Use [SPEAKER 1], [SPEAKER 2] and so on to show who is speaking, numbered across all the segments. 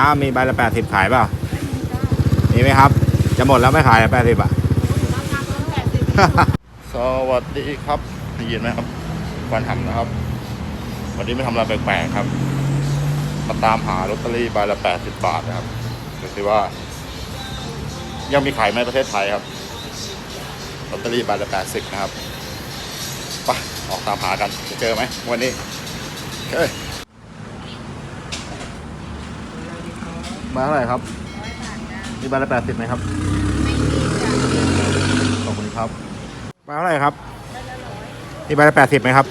[SPEAKER 1] น้ามีใบละแปดสิบขายเปล่ามีไหมครับ จะหมดแล้วไม่ขายแปดสิบอะ สวัสดีครับได้ยินไหมครับวันหำนะครับ วันนี้ไม่ทำอะไรแปลกๆครับ มาตามหาลอตเตอรี่ใบละแปดสิบบาทนะครับดูสิว่า ยังมีขายไหมประเทศไทยครับลอตเตอรี่ใบละแปดสิบนะครับไปออกตามหากันจะเจอไหมวันนี้เฮ้ ยมาเท่าไหร่ครับมีใบละแปดสิบไหมครับขอบคุณครับมาเท่าไหร่ครับมีใบละแปดสิบไหมครับ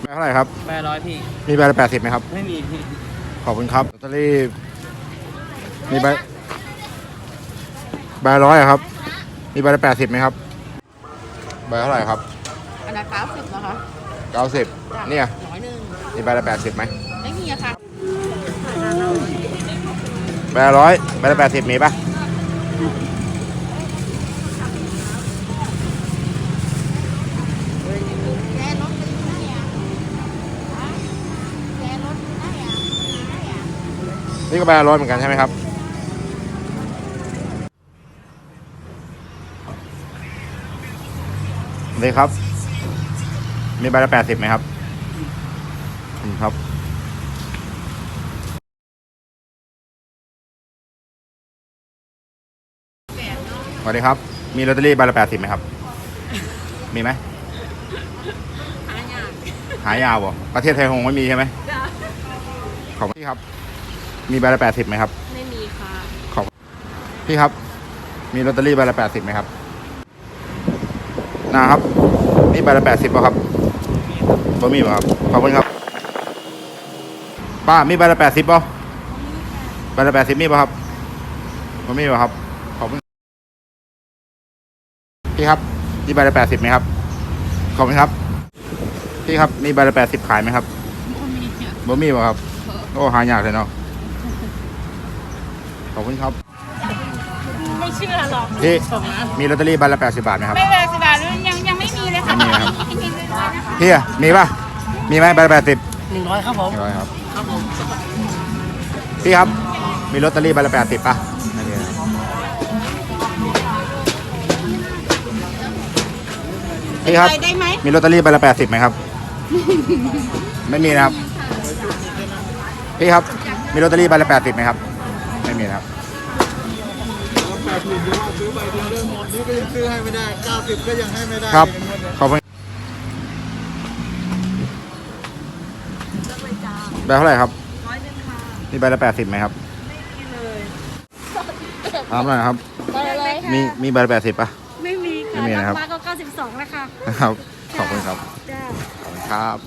[SPEAKER 1] ใบเท่าไหร่ครับ
[SPEAKER 2] แม่ร้อยพี่
[SPEAKER 1] มีใบละแปดสิบไหมครับ
[SPEAKER 2] ไม่มีพี่
[SPEAKER 1] ขอบคุณครับลอตเตอรี่มีใบใบร้อยอะครับ มีใบละแปดสิบไหมครับใบเท่าไหร่ครับ
[SPEAKER 3] อันนั้นเก้าสิบนะคะ
[SPEAKER 1] เก้าสิบเนี่ย
[SPEAKER 3] ร้อยหนึ่ง
[SPEAKER 1] มีใบละแปดสิบไหม
[SPEAKER 3] ไม่มีอะค่ะ
[SPEAKER 1] ใบละร้อยใบละแปดสิบมีปะ
[SPEAKER 3] นี่ก็
[SPEAKER 1] ใบละร้อยเหมือนกันใช่ไหมครับนี่ครับ มีใบละแปดสิบไหมครับอบคุณครับ วัสดีครับ มีลอตเตอรี่ใบละแปดสิบไหมครับ มีไหม
[SPEAKER 3] หายาก
[SPEAKER 1] หายาวบ่ประเทศไทยคงไม่มีใช่ไหมขอบคุณพี่ครับ มีใบละแปดสิบไหมครับ
[SPEAKER 3] ไม่มีค่ะ
[SPEAKER 1] ขอบพี่ครับ มีลอตเตอรี่ใบละแปดสิบไหมครับนะครับมีใบละแปดสิบป่ะครับบ่มีป่ะครับ ขอบคุณครับ ป้า มีใบละแปดสิบป่ะใบละแปดสิบมีป่ะครับบ่มีป่ะครับขอบคุณ พี่ครับมีใบละแปดสิบไหมครับ ขอบคุณครับ พี่ครับมีใบละแปดสิบขายไหมครับ
[SPEAKER 3] ไม่มีอะ
[SPEAKER 1] บ่มีป่ะครับ โอ้หายากเลยเนาะ ขอบคุณครับ
[SPEAKER 3] ไม่เชื่อหรอก
[SPEAKER 1] พี่มีลอตเตอรี่ใบละแปดสิบบาทไหมครับ
[SPEAKER 3] ไม่เลยสิบาทยังยังไม่มีเลยค่ะ
[SPEAKER 1] ไม่มีครับ
[SPEAKER 3] ไม่มีเลยนะคะ
[SPEAKER 1] พี่อะมีป่ะ มีไหมใบละแปดสิบ
[SPEAKER 2] หนึ่งร้อยครับผม
[SPEAKER 1] ร้อยครับ
[SPEAKER 2] ครับผม
[SPEAKER 1] พี่ครับ มีลอตเตอรี่ใบละแปดสิบป่ะ พี่ครับ
[SPEAKER 3] ไปได้ไหม
[SPEAKER 1] มีลอตเตอรี่ใบละแปดสิบไหมครับ ไม่มีนะครับ พี่ครับ มีลอตเตอรี่ใบละแปดสิบไหมครับ ไม่มีนะครับ
[SPEAKER 4] แปดหมื่นเดียวซื้อใบเดียวเลยหมดนี้ก็ยังซื้อให้ไม่ได้เก้าสิบก็ยังให้ไม่ได้
[SPEAKER 1] ครับ
[SPEAKER 4] อย่างเงี้ย
[SPEAKER 1] ขอบคุณใบเท่าไหร่ครับ
[SPEAKER 3] ร้อยหนึ่งค่ะ
[SPEAKER 1] มีใบละแปดสิบไหมครับ
[SPEAKER 3] ไม่มีเลย
[SPEAKER 1] ถามหน่อยครับ
[SPEAKER 3] ไปเลยค่ะ
[SPEAKER 1] มีมีใบละแปดสิบป่ะ
[SPEAKER 3] ไม่มี
[SPEAKER 1] ไม่
[SPEAKER 3] ค่ะ
[SPEAKER 1] มีนะครับ
[SPEAKER 3] มาก็เก้า สิบสองแล้วค่ะ
[SPEAKER 1] ครับ ขอบคุณครับ
[SPEAKER 3] จ้า
[SPEAKER 1] ขอบคุณครับ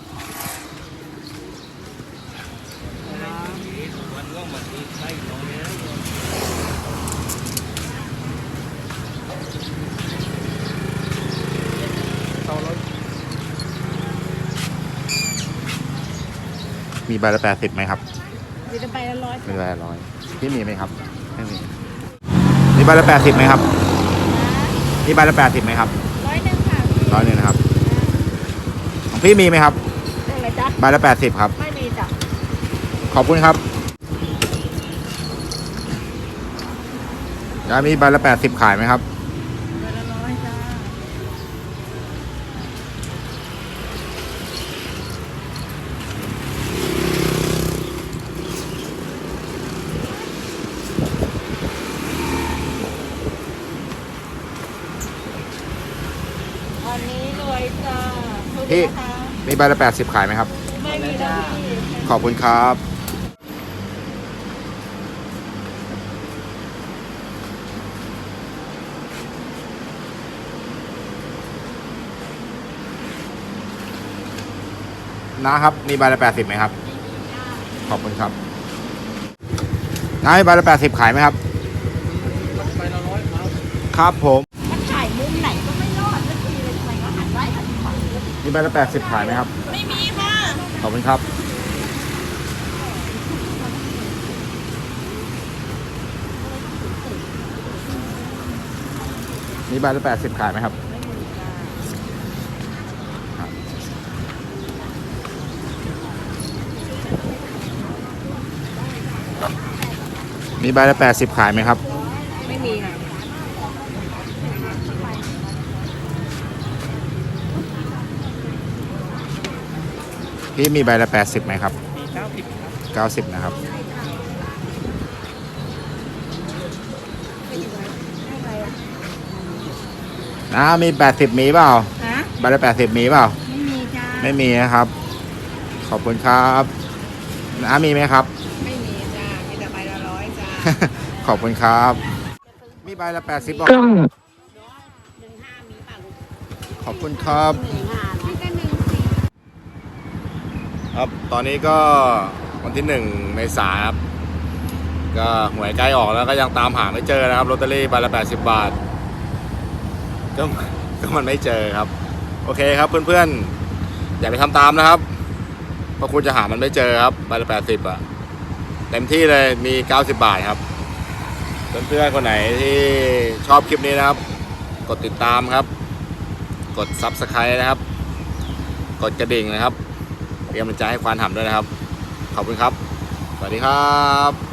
[SPEAKER 1] มีใบละแปดสิบไหมครับ
[SPEAKER 3] มีแต่ใบละร้อย
[SPEAKER 1] มีใบละร้อยพี่มีไหมครับไม่มี มีใบละแปดสิบไหมครับ มีใบละแปดสิบไหมครับ
[SPEAKER 3] ร้อยหนึ่งค่ะ
[SPEAKER 1] ร้อยนะครับของพี่มีไหมครับ
[SPEAKER 3] ได้เลยจ้ะ
[SPEAKER 1] ใบละแปดสิบครับ
[SPEAKER 3] ไม่มีจ้ะ
[SPEAKER 1] ขอบคุณครับยายมีใบละแปดสิบขายไหมครับ
[SPEAKER 3] ละร้อยจ้า อันนี้รวยจ้าคุณ
[SPEAKER 1] พี่
[SPEAKER 3] นะคะ
[SPEAKER 1] มีใบละแปดสิบขายไหมครับ
[SPEAKER 3] ไม่มีแล้วพี่
[SPEAKER 1] ขอบคุณครับ นะครับ มีใบละแปดสิบไหมครับ ขอบคุณครับน้ามีใบละแปดสิบขายไหมครับ
[SPEAKER 4] ใบละร้อยครับ
[SPEAKER 1] ครับผม
[SPEAKER 3] มันถ่ายมุมไหนก็ไม่รอดสักทีเลยทำไมก็หันไว้หันขวา
[SPEAKER 1] มีใบละแปดสิบขายไหมครับ
[SPEAKER 3] ไม่มีค่ะ
[SPEAKER 1] ขอบคุณครับ มีใบละแปดสิบขายไหมครับครับมีใบละแปดสิบขายไหมครับ
[SPEAKER 3] ไม่มีค่ะ
[SPEAKER 1] พี่มีใบละแปดสิบไหมครับ
[SPEAKER 4] มีเก้าสิบ
[SPEAKER 1] เก้าสิบนะครับนะมีแปดสิบมีเปล่า
[SPEAKER 3] ฮะ
[SPEAKER 1] ใบละแปดสิบมีเปล่า
[SPEAKER 3] ไม่มีจ้า
[SPEAKER 1] ไม่มีนะครับ ขอบคุณครับน้ามีไหมครับ
[SPEAKER 3] ไม่มีจ้ามีแต่ใบละร้อยจ้า
[SPEAKER 1] ขอบคุณครับ มีใบละแปดสิบบอก
[SPEAKER 3] หนึ่งห้ามีป่ะลูก
[SPEAKER 1] ขอบคุณครับ ครับ ตอนนี้ก็วันที่หนึ่งเมษาครับ ก็หวยใกล้ออกแล้วก็ยังตามหาไม่เจอนะครับลอตเตอรี่ใบละแปดสิบบาท ก็ก็มันไม่เจอครับ โอเคครับเพื่อนๆ อย่าไปทำตามนะครับ เพราะคุณจะหามันไม่เจอครับใบละแปดสิบอะเต็มที่เลยมีเก้าสิบบาทครับ เพื่อนๆคนไหนที่ชอบคลิปนี้นะครับ กดติดตามครับ กด Subscribe นะครับ กดกระดิ่งนะครับ กำลังใจให้ควานหำด้วยนะครับ ขอบคุณครับ สวัสดีครับ